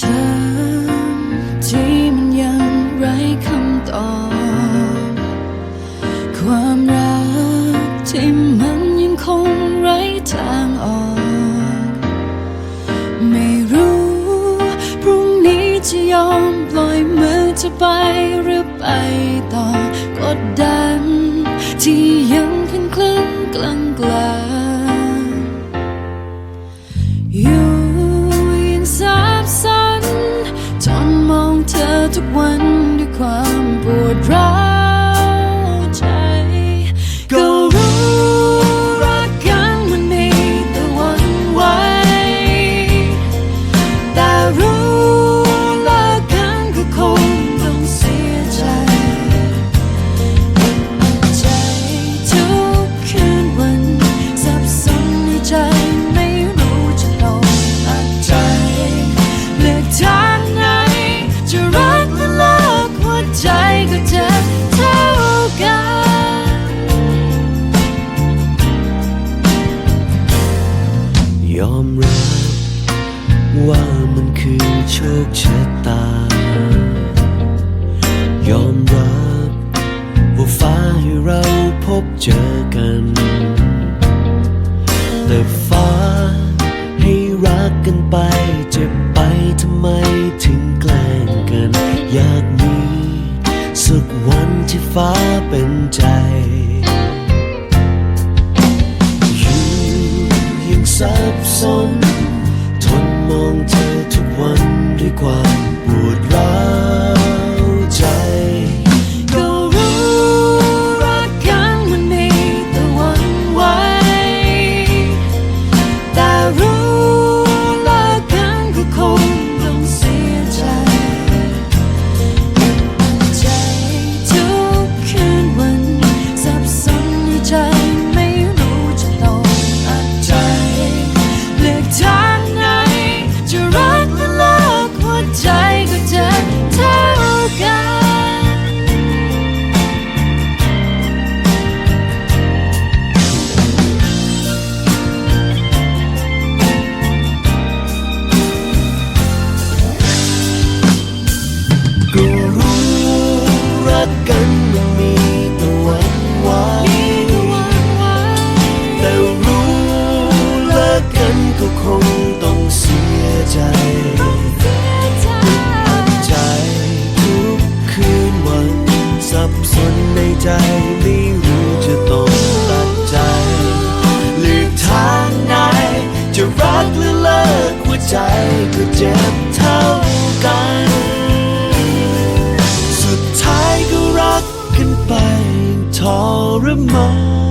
ถามที่มันยังไร้คำตอบ ความรักที่มันยังคงไร้ทางออก ไม่รู้พรุ่งนี้จะยอมปล่อยมือเธอไปหรือไปต่อกดดัน ที่ยังคลึงคลึงกลางกลาง วันด้วยความปวดร้าว โชคชะตา ยอมรับว่าฟ้าให้เราพบเจอกัน แต่ฟ้าให้รักกันไป เจ็บไปทำไมถึงแกล้งกัน อยากมีสักวันที่ฟ้าเป็นใจอยู่ยังสับสน ด้วยความปวดร้าว ทรมาน